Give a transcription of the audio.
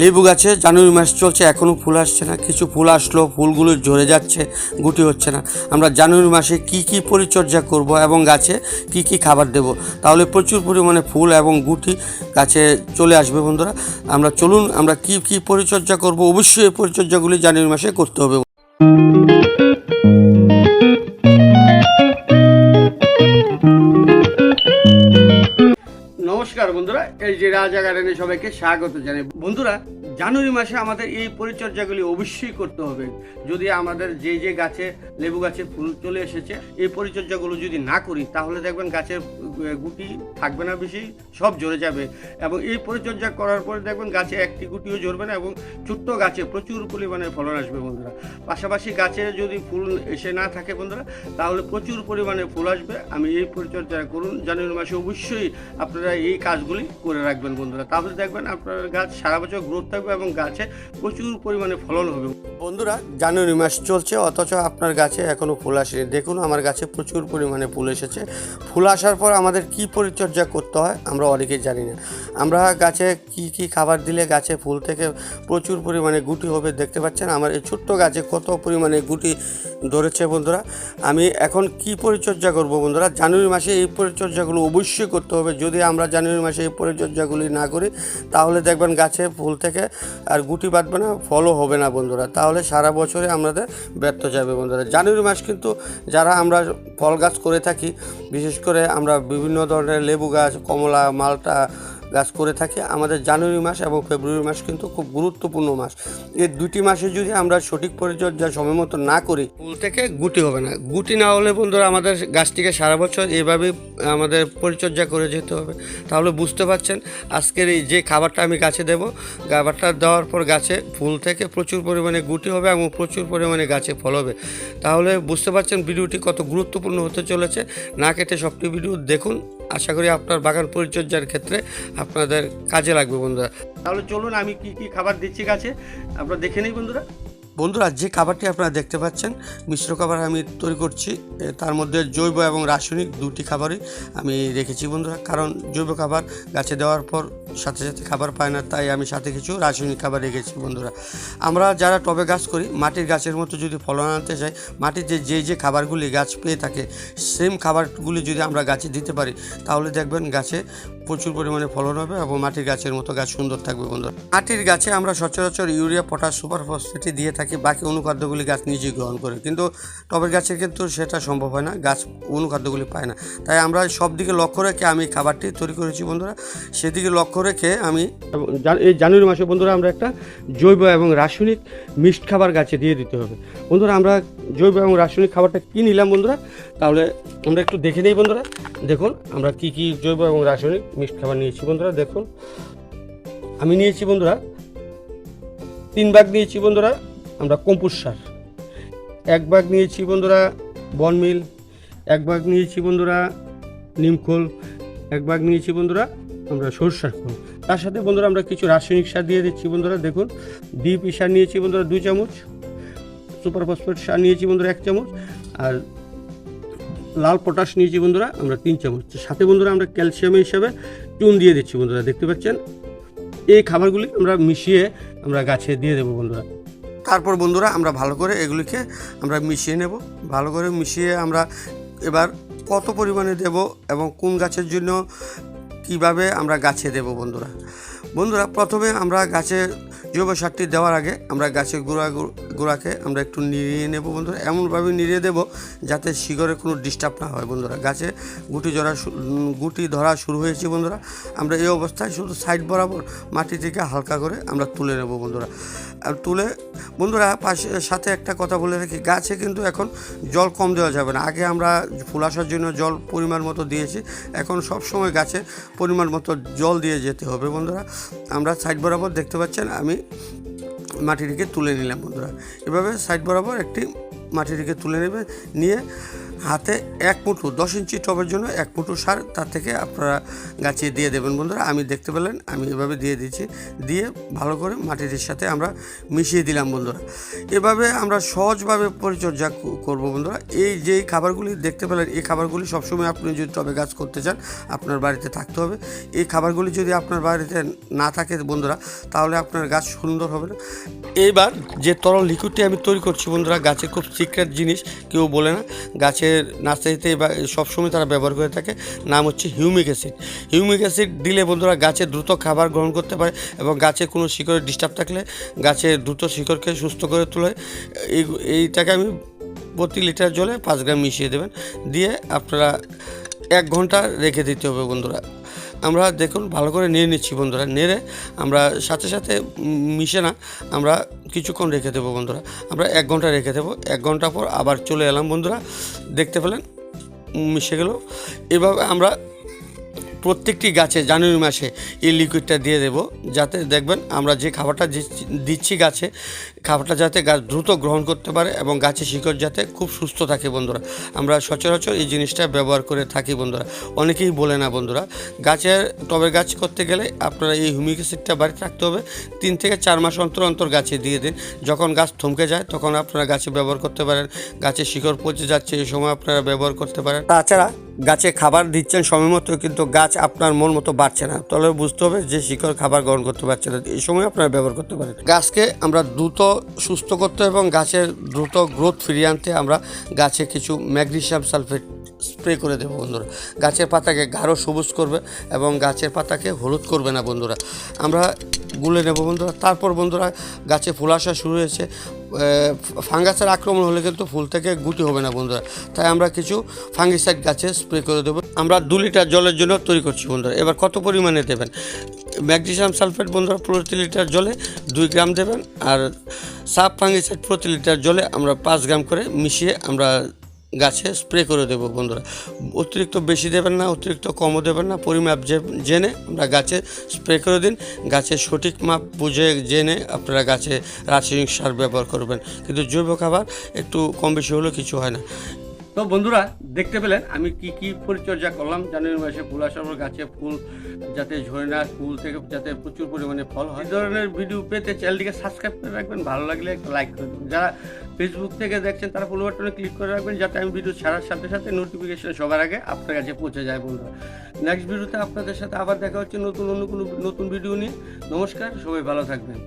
লেবু গাছে জানুয়ারি মাস চলছে এখনও ফুল আসছে না। কিছু ফুল আসলো, ফুলগুলো ঝরে যাচ্ছে, গুটি হচ্ছে না। আমরা জানুয়ারি মাসে কি কি পরিচর্যা করব এবং গাছে কি কি খাবার দেব? তাহলে প্রচুর পরিমাণে ফুল এবং গুটি গাছে চলে আসবে বন্ধুরা। আমরা চলুন, আমরা কি কি পরিচর্যা করব? অবশ্যই এই পরিচর্যাগুলি জানুয়ারি মাসে করতে হবে। যে রাজা গার্ডেনে সবাইকে স্বাগত জানাই। বন্ধুরা, জানুয়ারি মাসে আমাদের এই পরিচর্যাগুলি অবশ্যই করতে হবে। যদি আমাদের যে যে গাছে লেবু গাছে ফুল চলে এসেছে, এই পরিচর্যাগুলো যদি না করি, তাহলে দেখবেন গাছের গুটি থাকবে না বেশি, সব ঝরে যাবে। এবং এই পরিচর্যা করার পরে দেখবেন গাছে একটি গুটিও ঝরবে না এবং ছোট্ট গাছে প্রচুর পরিমাণে ফলন আসবে বন্ধুরা। পাশাপাশি গাছে যদি ফুল এসে না থাকে বন্ধুরা, তাহলে প্রচুর পরিমাণে ফুল আসবে। আমি এই পরিচর্যা করুন। জানুয়ারি মাসে অবশ্যই আপনারা এই কাজগুলি করে রাখবেন বন্ধুরা। তাহলে দেখবেন আপনার গাছ সারা বছর গ্রোথ থাকবে এবং গাছে প্রচুর পরিমাণে ফলন হবে। বন্ধুরা, জানুয়ারি মাস চলছে, অথচ আপনার গাছে এখনও ফুল আসেনি। দেখুন, আমার গাছে প্রচুর পরিমাণে ফুল এসেছে। ফুল আসার পর আমাদের কি পরিচর্যা করতে হয়, আমরা অনেকেই জানি না। আমরা গাছে কি কি খাবার দিলে গাছে ফুল থেকে প্রচুর পরিমাণে গুটি হবে দেখতে পাচ্ছেন? আমার এই ছোট্ট গাছে কত পরিমাণে গুটি ধরেছে বন্ধুরা। আমি এখন কি পরিচর্যা করব বন্ধুরা? জানুয়ারি মাসে এই পরিচর্যাগুলো অবশ্যই করতে হবে। যদি আমরা জানুয়ারি মাসে এই পরিচর্যাগুলি না করি, তাহলে দেখবেন গাছে ফুল থেকে আর গুটি বাঁধবে না, ফলও হবে না বন্ধুরা। তাহলে সারা বছরে আমাদের ব্যর্থ যাবে বন্ধুরা। জানুয়ারি মাস কিন্তু যারা আমরা ফল গাছ করে থাকি, বিশেষ করে আমরা বিভিন্ন ধরনের লেবু গাছ, কমলা, মালটা গাছ করে থাকি। আমাদের জানুয়ারি মাস এবং ফেব্রুয়ারি মাস কিন্তু খুব গুরুত্বপূর্ণ মাস। এই দুটি মাসে যদি আমরা সঠিক পরিচর্যা সময় মতো না করি, ফুল থেকে গুটি হবে না। গুটি না হলে বন্ধুরা আমাদের গাছটিকে সারা বছর এভাবে আমাদের পরিচর্যা করে যেতে হবে। তাহলে বুঝতে পারছেন, আজকের এই যে খাবারটা আমি গাছে দেব, খাবারটা দেওয়ার পর গাছে ফুল থেকে প্রচুর পরিমাণে গুটি হবে এবং প্রচুর পরিমাণে গাছে ফল হবে। তাহলে বুঝতে পারছেন, ভিডিওটি কত গুরুত্বপূর্ণ হতে চলেছে। না কেটে সবটি ভিডিও দেখুন। আশা করি আপনার বাগান পরিচর্যার ক্ষেত্রে আপনাদের কাজে লাগবে বন্ধুরা। তাহলে চলুন আমি কি কি খাবার দিচ্ছি গাছে আপনারা দেখে নিই বন্ধুরা। বন্ধুরা, যে খাবারটি আপনারা দেখতে পাচ্ছেন, মিশ্র খাবার আমি তৈরি করছি তার মধ্যে জৈব এবং রাসায়নিক দুটি খাবারই আমি রেখেছি বন্ধুরা। কারণ জৈব খাবার গাছে দেওয়ার পর সাথে সাথে খাবার পায় না, তাই আমি সাথে কিছু রাসায়নিক খাবার রেখেছি বন্ধুরা। আমরা যারা টবে গাছ করি, মাটির গাছের মতো যদি ফলন আনতে চাই, মাটিতে যে যে খাবারগুলি গাছ পেয়ে থাকে, সেম খাবারগুলি যদি আমরা গাছে দিতে পারি, তাহলে দেখবেন গাছে প্রচুর পরিমাণে ফলন হবে এবং মাটির গাছের মতো গাছ সুন্দর থাকবে বন্ধুরা। মাটির গাছে আমরা সচরাচর ইউরিয়া, পটাশ, সুপার ফসফেটই দিয়ে থাকি, বাকি অনুখাদ্যগুলি গাছ নিজেই গ্রহণ করে। কিন্তু টবের গাছে কিন্তু সেটা সম্ভব হয় না, গাছ অনুখাদ্যগুলি পায় না। তাই আমরা সব দিকে লক্ষ্য রেখে আমি খাবারটি তৈরি করেছি বন্ধুরা। সেদিকে লক্ষ্য রেখে আমি এই জানুয়ারি মাসে বন্ধুরা আমরা একটা জৈব এবং রাসায়নিক মিক্সড খাবার গাছে দিয়ে দিতে হবে। বন্ধুরা আমরা জৈব এবং রাসায়নিক খাবারটা কী নিলাম বন্ধুরা? তাহলে আমরা একটু দেখে নিই বন্ধুরা। দেখুন, আমরা কি কি জৈব এবং রাসায়নিক মিক্সড খাবার নিয়েছি বন্ধুরা, দেখুন। আমি নিয়েছি বন্ধুরা, তিন ভাগ নিয়েছি বন্ধুরা, আমরা কম্পোস্ট সার। এক ভাগ নিয়েছি বন্ধুরা বনমিল এক ভাগ নিয়েছি বন্ধুরা নিমখোল এক ভাগ নিয়েছি বন্ধুরা আমরা সরষার খোল। তার সাথে বন্ধুরা আমরা কিছু রাসায়নিক সার দিয়ে দিচ্ছি বন্ধুরা, দেখুন। ডিপি সার নিয়েছি বন্ধুরা দুই চামচ, সুপার ফসফেট সার নিয়েছি বন্ধুরা এক চামচ, আর লাল পটাশ নিয়েছি বন্ধুরা, আমরা তিন চামচ। সাথে বন্ধুরা আমরা ক্যালসিয়াম হিসাবে চুন দিয়ে দিচ্ছি বন্ধুরা, দেখতে পাচ্ছেন? এই খাবারগুলি আমরা মিশিয়ে আমরা গাছে দিয়ে দেবো বন্ধুরা। তারপর বন্ধুরা আমরা ভালো করে এগুলিকে আমরা মিশিয়ে নেব। ভালো করে মিশিয়ে আমরা এবার কত পরিমাণে দেব এবং কোন গাছের জন্য কীভাবে আমরা গাছে দেব বন্ধুরা। বন্ধুরা, প্রথমে আমরা গাছে জৈব সারটি দেওয়ার আগে আমরা গাছের গোড়া গোড়াকে আমরা একটু নিড়িয়ে নেব বন্ধুরা। এমনভাবে নিড়িয়ে দেব যাতে শিকড়ে কোনো ডিস্টার্ব না হয় বন্ধুরা। গাছে গুটি জড়া গুটি ধরা শুরু হয়েছে বন্ধুরা। আমরা এই অবস্থায় শুধু সাইড বরাবর মাটি থেকে হালকা করে আমরা তুলে নেব বন্ধুরা। আর তুলে, বন্ধুরা, পাশে, সাথে একটা কথা বলে রাখি। গাছে কিন্তু এখন জল কম দেওয়া যাবে না। আগে আমরা ফুল আসার জন্য জল পরিমাণ মতো দিয়েছি। এখন সব সময় গাছে পরিমাণ মতো জল দিয়ে যেতে হবে বন্ধুরা। আমরা সাইড বরাবর দেখতে পাচ্ছেন, আমি মাটিটিকে তুলে নিলাম বন্ধুরা। এভাবে সাইড বরাবর একটি মাটিটিকে তুলে নেবে নিয়ে হাতে এক মুঠো, দশ ইঞ্চি টবের জন্য এক মুঠো সার তার থেকে আপনারা গাছে দিয়ে দেবেন বন্ধুরা। আমি দেখতে পেলেন, আমি এভাবে দিয়ে দিচ্ছি দিয়ে ভালো করে মাটির সাথে আমরা মিশিয়ে দিলাম বন্ধুরা। এভাবে আমরা সহজভাবে পরিচর্যা করব বন্ধুরা। এই যে খাবারগুলি দেখতে পেলেন, এই খাবারগুলি সবসময় আপনি যদি টবে গাছ করতে চান, আপনার বাড়িতে থাকতে হবে। এই খাবারগুলি যদি আপনার বাড়িতে না থাকে বন্ধুরা, তাহলে আপনার গাছ সুন্দর হবে না। এইবার যে তরল লিকুইডটি আমি তৈরি করছি বন্ধুরা গাছের খুব সিক্রেট জিনিস, কেউ বলে না। গাছের নার্সারিতে বা সবসময় তারা ব্যবহার করে থাকে, নাম হচ্ছে হিউমিক অ্যাসিড। হিউমিক অ্যাসিড দিলে বন্ধুরা গাছে দ্রুত খাবার গ্রহণ করতে পারে এবং গাছে কোনো শিকড়ের ডিস্টার্ব থাকলে গাছে দ্রুত শিকড়কে সুস্থ করে তোলে। এই, এইটাকে আমি প্রতি লিটার জলে পাঁচ গ্রাম মিশিয়ে দেবেন। দিয়ে আপনারা এক ঘণ্টা রেখে দিতে হবে বন্ধুরা। আমরা দেখুন, ভালো করে নিয়ে নিচ্ছি বন্ধুরা। নেড়ে আমরা সাথে সাথে মিশে না, আমরা কিছুক্ষণ রেখে দেবো বন্ধুরা। আমরা এক ঘণ্টা রেখে দেবো। এক ঘণ্টা পর আবার চলে এলাম বন্ধুরা। দেখতে পেলেন, মিশে গেল। এভাবে আমরা প্রত্যেকটি গাছে জানুয়ারি মাসে এই লিকুইডটা দিয়ে দেব। যাতে দেখবেন আমরা যে খাবারটা দিচ্ছি- গাছে, খাবারটা যাতে গাছ দ্রুত গ্রহণ করতে পারে এবং গাছের শিকড় যাতে খুব সুস্থ থাকে বন্ধুরা। আমরা সচরাচর এই জিনিসটা ব্যবহার করে থাকি বন্ধুরা। অনেকেই বলে না বন্ধুরা, গাছের টবের গাছ করতে গেলে আপনারা এই হিউমিক অ্যাসিডটা বাড়িতে রাখতে হবে। তিন থেকে চার মাস অন্তর অন্তর গাছে দিয়ে দিন। যখন গাছ থমকে যায়, তখন আপনারা গাছে ব্যবহার করতে পারেন। গাছের শিকড় পচে যাচ্ছে, এই সময় আপনারা ব্যবহার করতে পারেন। তাছাড়া গাছে খাবার দিচ্ছেন সময় মতো কিন্তু গাছ আপনার মন মতো বাড়ছে না। তাহলে বুঝতে হবে যে শিকড় খাবার গ্রহণ করতে পারছে না। এই সময় আপনারা ব্যবহার করতে পারেন। গাছকে আমরা দ্রুত সুস্থ করতে এবং গাছের দ্রুত গ্রোথ ফিরিয়ে আনতে আমরা গাছে কিছু ম্যাগনেসিয়াম সালফেট স্প্রে করে দেবো বন্ধুরা। গাছের পাতাকে গাঢ় সবুজ করবে এবং গাছের পাতাকে হলুদ করবে না বন্ধুরা। আমরা গুলে নেব বন্ধুরা। তারপর বন্ধুরা গাছে ফুল আসা শুরু হয়েছে। ফাঙ্গাসের আক্রমণ হলে কিন্তু ফুল থেকে গুটি হবে না বন্ধুরা। তাই আমরা কিছু ফাঙ্গিসাইড গাছে স্প্রে করে দেবো। আমরা দু লিটার জলের জন্য তৈরি করছি বন্ধুরা। এবার কত পরিমাণে দেবেন? ম্যাগনেসিয়াম সালফেট বন্ধুরা, প্রতি লিটার জলে দুই গ্রাম দেবেন। আর সাব ফাঙ্গিসাইড প্রতি লিটার জলে আমরা পাঁচ গ্রাম করে মিশিয়ে আমরা গাছে স্প্রে করে দেব বন্ধুরা। অতিরিক্ত বেশি দেবেন না, অতিরিক্ত কমও দেবেন না, পরিমাপ জেনে আমরা গাছে স্প্রে করে দিন। গাছের সঠিক মাপ বুঝে জেনে আপনারা গাছে রাসায়নিক সার ব্যবহার করবেন। কিন্তু জৈব খাবার একটু কম বেশি হলেও কিছু হয় না। তো বন্ধুরা, দেখতে পেলেন আমি কি কি পরিচর্যা করলাম। জানুয়ারি মাসে ফুল আসার পর গাছে ফুল, যাতে ঝরে না ফুল থেকে যাতে প্রচুর পরিমাণে ফল হয়। এই ধরনের ভিডিও পেতে চ্যানেলটিকে সাবস্ক্রাইব করে রাখবেন। ভালো লাগলে একটা লাইক করে দেবেন। যারা ফেসবুক থেকে দেখছেন, তারা ফলো বাটনে ক্লিক করে রাখবেন, যাতে আমি ভিডিও ছাড়ার সাথে সাথে নোটিফিকেশন সবার আগে আপনার কাছে পৌঁছে যায় বন্ধুরা। নেক্সট ভিডিওতে আপনাদের সাথে আবার দেখা হচ্ছে নতুন অন্য কোনো নতুন ভিডিও নিয়ে। নমস্কার, সবাই ভালো থাকবেন।